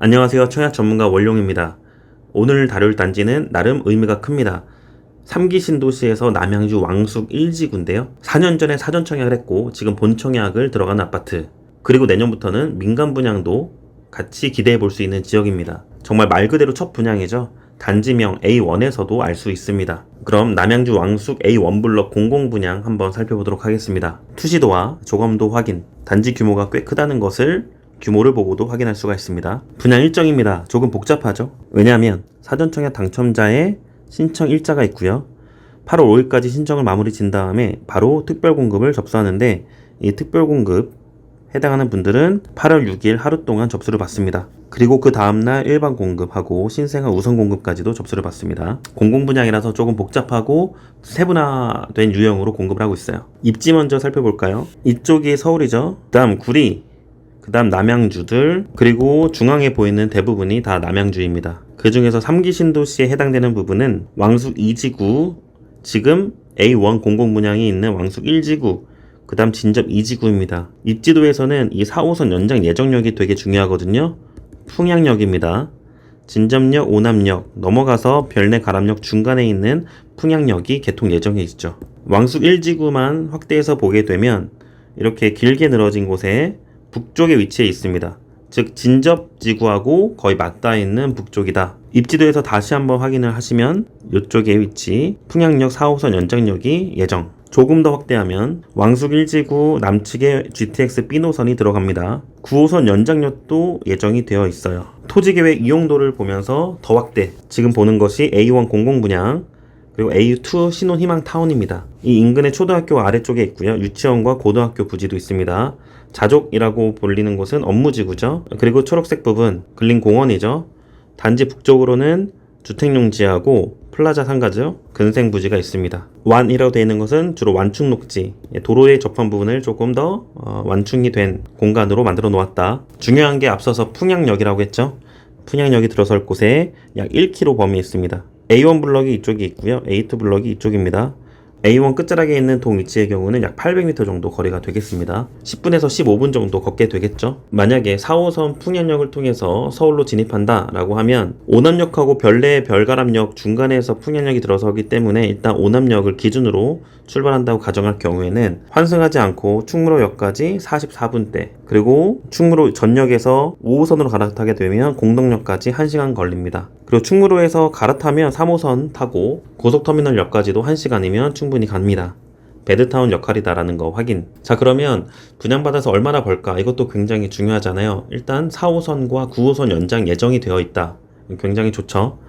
안녕하세요. 청약 전문가 원룡입니다. 오늘 다룰 단지는 나름 의미가 큽니다. 3기 신도시에서 남양주 왕숙 1지구인데요. 4년 전에 사전 청약을 했고 지금 본 청약을 들어간 아파트. 그리고 내년부터는 민간 분양도 같이 기대해 볼 수 있는 지역입니다. 정말 말 그대로 첫 분양이죠. 단지명 A1에서도 알 수 있습니다. 그럼 남양주 왕숙 A1 블럭 공공 분양 한번 살펴보도록 하겠습니다. 투시도와 조감도 확인, 단지 규모가 꽤 크다는 것을 규모를 보고도 확인할 수가 있습니다. 분양 일정입니다. 조금 복잡하죠? 왜냐하면 사전 청약 당첨자의 신청 일자가 있고요. 8월 5일까지 신청을 마무리 진 다음에 바로 특별 공급을 접수하는데 이 특별 공급 해당하는 분들은 8월 6일 하루 동안 접수를 받습니다. 그리고 그 다음날 일반 공급하고 신생아 우선 공급까지도 접수를 받습니다. 공공 분양이라서 조금 복잡하고 세분화된 유형으로 공급을 하고 있어요. 입지 먼저 살펴볼까요? 이쪽이 서울이죠. 그다음 구리, 그 다음 남양주들, 그리고 중앙에 보이는 대부분이 다 남양주입니다. 그 중에서 3기 신도시에 해당되는 부분은 왕숙 2지구, 지금 A1 공공 분양이 있는 왕숙 1지구, 그 다음 진접 2지구입니다. 입지도에서는 이 4호선 연장 예정역이 되게 중요하거든요. 풍양역입니다. 진접역, 오남역 넘어가서 별내 가람역 중간에 있는 풍양역이 개통 예정에 있죠. 왕숙 1지구만 확대해서 보게 되면 이렇게 길게 늘어진 곳에 북쪽에 위치해 있습니다. 즉 진접 지구하고 거의 맞닿아 있는 북쪽이다. 입지도에서 다시 한번 확인을 하시면 이쪽에 위치 풍양역 4호선 연장역이 예정. 조금 더 확대하면 왕숙 1지구 남측에 GTX B 노선이 들어갑니다. 9호선 연장역도 예정이 되어 있어요. 토지계획 이용도를 보면서 더 확대. 지금 보는 것이 A1 공공 분양 그리고 A2 신혼 희망 타운입니다. 이 인근의 초등학교 아래쪽에 있고요. 유치원과 고등학교 부지도 있습니다. 자족이라고 불리는 곳은 업무지구죠. 그리고 초록색 부분 근린공원이죠. 단지 북쪽으로는 주택용지하고 플라자 상가죠. 근생 부지가 있습니다. 완이라고 되어 있는 것은 주로 완충 녹지, 예, 도로의 접한 부분을 조금 더 어, 완충이 된 공간으로 만들어 놓았다. 중요한 게 앞서서 풍양역이라고 했죠. 풍양역이 들어설 곳에 약 1km 범위 있습니다. A1 블럭이 이쪽에 있고요. A2 블럭이 이쪽입니다. A1 끝자락에 있는 동 위치의 경우는 약 800m 정도 거리가 되겠습니다. 10분에서 15분 정도 걷게 되겠죠. 만약에 4호선 풍현역을 통해서 서울로 진입한다 라고 하면 오남역하고 별내 별가람역 중간에서 풍현역이 들어서기 때문에 일단 오남역을 기준으로 출발한다고 가정할 경우에는 환승하지 않고 충무로역까지 44분대 그리고 충무로 전역에서 5호선으로 갈아타게 되면 공덕역까지 1시간 걸립니다. 그리고 충무로에서 갈아타면 3호선 타고 고속터미널 역까지도 1시간이면 충분히 갑니다. 베드타운 역할이다라는 거 확인. 자, 그러면 분양받아서 얼마나 벌까? 이것도 굉장히 중요하잖아요. 일단 4호선과 9호선 연장 예정이 되어 있다. 굉장히 좋죠.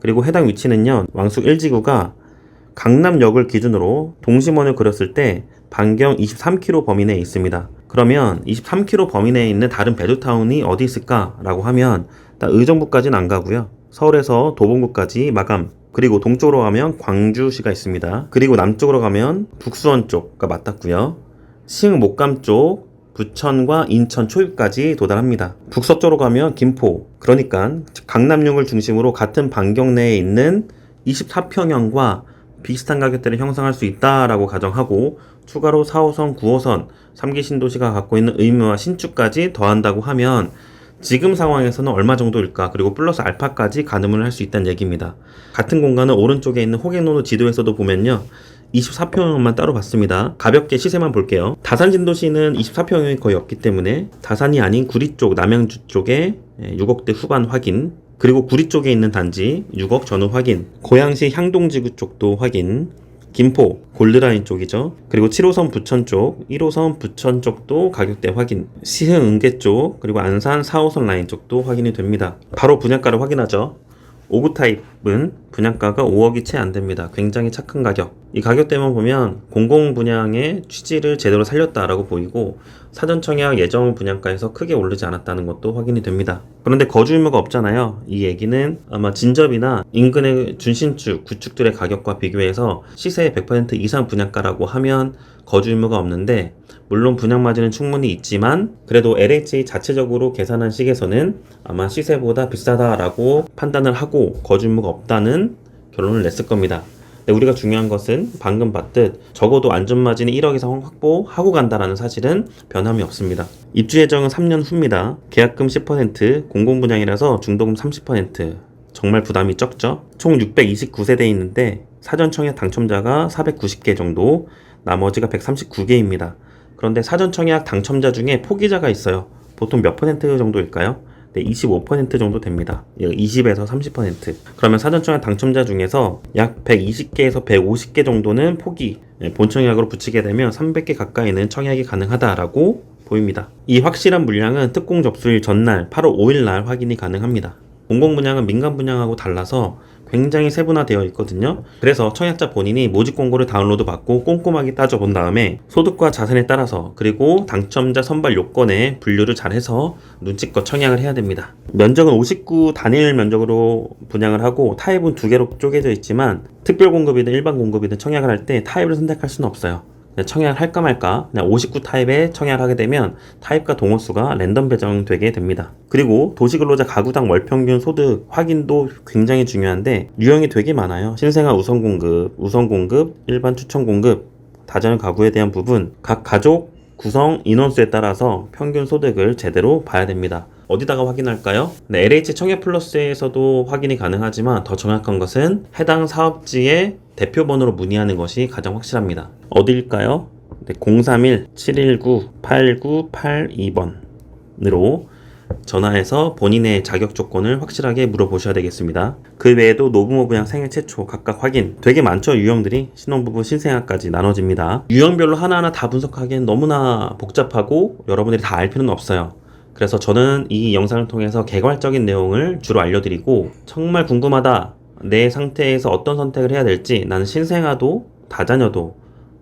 그리고 해당 위치는요, 왕숙 1지구가 강남역을 기준으로 동심원을 그렸을 때 반경 23km 범위 내에 있습니다. 그러면 23km 범위 내에 있는 다른 베드타운이 어디 있을까라고 하면 다 의정부까지는 안 가고요. 서울에서 도봉구까지 마감. 그리고 동쪽으로 가면 광주시가 있습니다. 그리고 남쪽으로 가면 북수원 쪽과 맞닿고요. 시흥 목감 쪽 부천과 인천 초입까지 도달합니다. 북서쪽으로 가면 김포. 그러니까 강남역을 중심으로 같은 반경 내에 있는 24평형과 비슷한 가격대를 형성할 수 있다라고 가정하고 추가로 4호선, 9호선, 3기 신도시가 갖고 있는 의무와 신축까지 더한다고 하면 지금 상황에서는 얼마 정도일까 그리고 플러스 알파까지 가늠을 할 수 있다는 얘기입니다. 같은 공간은 오른쪽에 있는 호갱노드 지도에서도 보면요. 24평형만 따로 봤습니다. 가볍게 시세만 볼게요. 다산 진도시는 24평형이 거의 없기 때문에 다산이 아닌 구리 쪽, 남양주 쪽에 6억대 후반 확인 그리고 구리 쪽에 있는 단지 6억 전후 확인 고양시 향동지구 쪽도 확인 김포 골드라인 쪽이죠. 그리고 7호선 부천 쪽, 1호선 부천 쪽도 가격대 확인. 시흥 은계 쪽, 그리고 안산 4호선 라인 쪽도 확인이 됩니다. 바로 분양가를 확인하죠. 5구 타입은 분양가가 5억이 채 안 됩니다. 굉장히 착한 가격. 이 가격대만 보면 공공 분양의 취지를 제대로 살렸다라고 보이고 사전 청약 예정 분양가에서 크게 오르지 않았다는 것도 확인이 됩니다. 그런데 거주 의무가 없잖아요. 이 얘기는 아마 진접이나 인근의 준신축, 구축들의 가격과 비교해서 시세의 100% 이상 분양가라고 하면 거주 의무가 없는데 물론 분양 마진은 충분히 있지만 그래도 LHA 자체적으로 계산한 식에서는 아마 시세보다 비싸다라고 판단을 하고 거주 의무가 없다는 결론을 냈을 겁니다. 우리가 중요한 것은 방금 봤듯 적어도 안전마진이 1억 이상 확보하고 간다라는 사실은 변함이 없습니다. 입주 예정은 3년 후입니다. 계약금 10%, 공공분양이라서 중도금 30%. 정말 부담이 적죠? 총 629세대 있는데 사전 청약 당첨자가 490개 정도, 나머지가 139개입니다. 그런데 사전 청약 당첨자 중에 포기자가 있어요. 보통 몇 퍼센트 정도일까요? 네, 25% 정도 됩니다. 20에서 30%. 그러면 사전 청약 당첨자 중에서 약 120개에서 150개 정도는 포기, 네, 본 청약으로 붙이게 되면 300개 가까이는 청약이 가능하다라고 보입니다. 이 확실한 물량은 특공 접수일 전날 8월 5일 날 확인이 가능합니다. 공공 분양은 민간 분양하고 달라서 굉장히 세분화되어 있거든요. 그래서 청약자 본인이 모집 공고를 다운로드 받고 꼼꼼하게 따져본 다음에 소득과 자산에 따라서 그리고 당첨자 선발 요건에 분류를 잘 해서 눈치껏 청약을 해야 됩니다. 면적은 59 단일 면적으로 분양을 하고 타입은 두 개로 쪼개져 있지만 특별 공급이든 일반 공급이든 청약을 할 때 타입을 선택할 수는 없어요. 청약을 할까 말까 그냥 59 타입에 청약을 하게 되면 타입과 동호수가 랜덤 배정되게 됩니다. 그리고 도시근로자 가구당 월평균 소득 확인도 굉장히 중요한데 유형이 되게 많아요. 신생아 우선 공급, 우선 공급, 일반 추천 공급, 다자녀 가구에 대한 부분 각 가족 구성 인원수에 따라서 평균 소득을 제대로 봐야 됩니다. 어디다가 확인할까요? 네, LH 청약 플러스에서도 확인이 가능하지만 더 정확한 것은 해당 사업지의 대표번호로 문의하는 것이 가장 확실합니다. 어디일까요? 네, 031-719-8982번으로 전화해서 본인의 자격 조건을 확실하게 물어보셔야 되겠습니다. 그 외에도 노부모 부양 생애 최초 각각 확인 되게 많죠 유형들이 신혼부부 신생아까지 나눠집니다. 유형별로 하나하나 다 분석하기엔 너무나 복잡하고 여러분들이 다 알 필요는 없어요. 그래서 저는 이 영상을 통해서 개괄적인 내용을 주로 알려드리고 정말 궁금하다 내 상태에서 어떤 선택을 해야 될지 나는 신생아도 다자녀도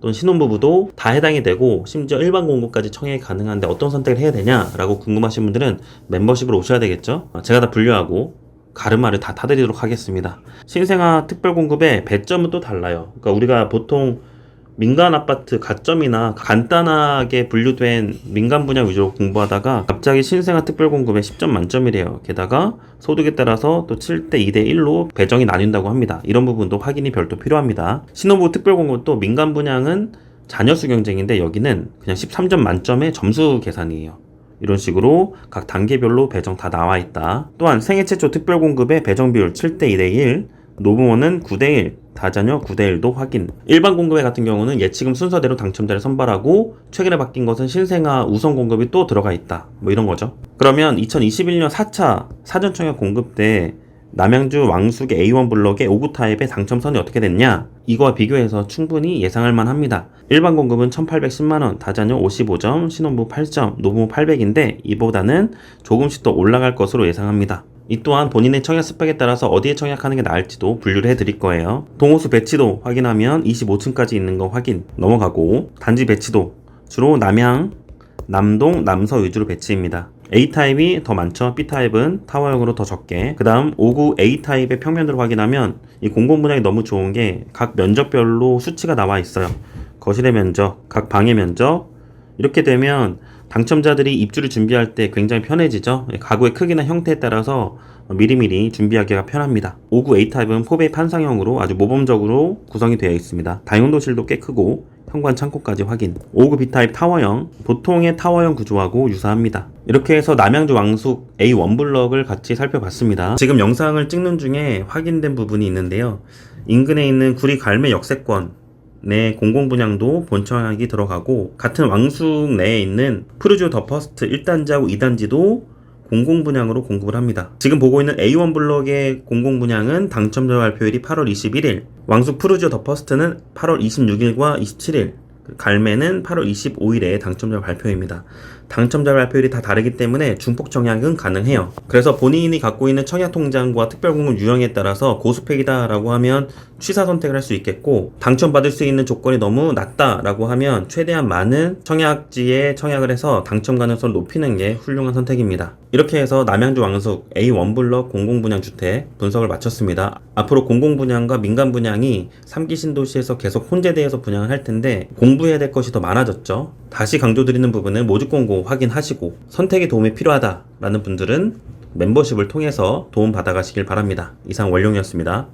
또는 신혼부부도 다 해당이 되고 심지어 일반 공급까지 청약이 가능한데 어떤 선택을 해야 되냐라고 궁금하신 분들은 멤버십으로 오셔야 되겠죠? 제가 다 분류하고 가르마를 다 타드리도록 하겠습니다. 신생아 특별 공급의 배점은 또 달라요. 그러니까 우리가 보통 민간 아파트 가점이나 간단하게 분류된 민간 분야 위주로 공부하다가 갑자기 신생아 특별 공급에 10점 만점이래요. 게다가 소득에 따라서 또 7대 2대 1로 배정이 나뉜다고 합니다. 이런 부분도 확인이 별도 필요합니다. 신혼부부 특별 공급도 민간 분양은 자녀 수 경쟁인데 여기는 그냥 13점 만점의 점수 계산이에요. 이런 식으로 각 단계별로 배정 다 나와 있다. 또한 생애 최초 특별 공급의 배정 비율 7대 2대 1, 노부모는 9대1, 다자녀 9대1도 확인. 일반 공급회 같은 경우는 예치금 순서대로 당첨자를 선발하고 최근에 바뀐 것은 신생아 우선 공급이 또 들어가 있다. 뭐 이런 거죠. 그러면 2021년 4차 사전청약 공급 때 남양주 왕숙의 A1 블럭의 5구 타입의 당첨선이 어떻게 됐냐? 이거와 비교해서 충분히 예상할 만합니다. 일반 공급은 1810만원, 다자녀 55점, 신혼부 8점, 노부모 800인데 이보다는 조금씩 더 올라갈 것으로 예상합니다. 이 또한 본인의 청약 스펙에 따라서 어디에 청약하는 게 나을지도 분류를 해드릴 거예요. 동호수 배치도 확인하면 25층까지 있는 거 확인 넘어가고 단지 배치도 주로 남양, 남동, 남서 위주로 배치입니다. A타입이 더 많죠. B타입은 타워형으로 더 적게. 그 다음 5구 A타입의 평면도를 확인하면 이 공공 분양이 너무 좋은 게 각 면적별로 수치가 나와 있어요. 거실의 면적, 각 방의 면적 이렇게 되면 당첨자들이 입주를 준비할 때 굉장히 편해지죠. 가구의 크기나 형태에 따라서 미리미리 준비하기가 편합니다. 5구 A타입은 포베이 판상형으로 아주 모범적으로 구성이 되어 있습니다. 다용도실도 꽤 크고 현관 창고까지 확인. 5구 B타입 타워형, 보통의 타워형 구조하고 유사합니다. 이렇게 해서 남양주 왕숙 A1 블럭을 같이 살펴봤습니다. 지금 영상을 찍는 중에 확인된 부분이 있는데요. 인근에 있는 구리 갈매 역세권 내 공공분양도 본청약이 들어가고 같은 왕숙 내에 있는 푸르지오 더 퍼스트 1단지하고 2단지도 공공분양으로 공급을 합니다. 지금 보고 있는 A1 블럭의 공공분양은 당첨자 발표일이 8월 21일, 왕숙 푸르지오 더 퍼스트는 8월 26일과 27일, 갈매는 8월 25일에 당첨자 발표입니다. 당첨자 발표율이 다 다르기 때문에 중폭 청약은 가능해요. 그래서 본인이 갖고 있는 청약 통장과 특별공급 유형에 따라서 고스펙이다라고 하면 취사 선택을 할 수 있겠고 당첨받을 수 있는 조건이 너무 낮다라고 하면 최대한 많은 청약지에 청약을 해서 당첨 가능성을 높이는 게 훌륭한 선택입니다. 이렇게 해서 남양주 왕숙 A1 블럭 공공분양 주택 분석을 마쳤습니다. 앞으로 공공분양과 민간 분양이 3기 신도시에서 계속 혼재돼서 분양을 할 텐데 공부해야 될 것이 더 많아졌죠. 다시 강조드리는 부분은 모집 공고 확인하시고 선택에 도움이 필요하다라는 분들은 멤버십을 통해서 도움 받아가시길 바랍니다. 이상 원룡이었습니다.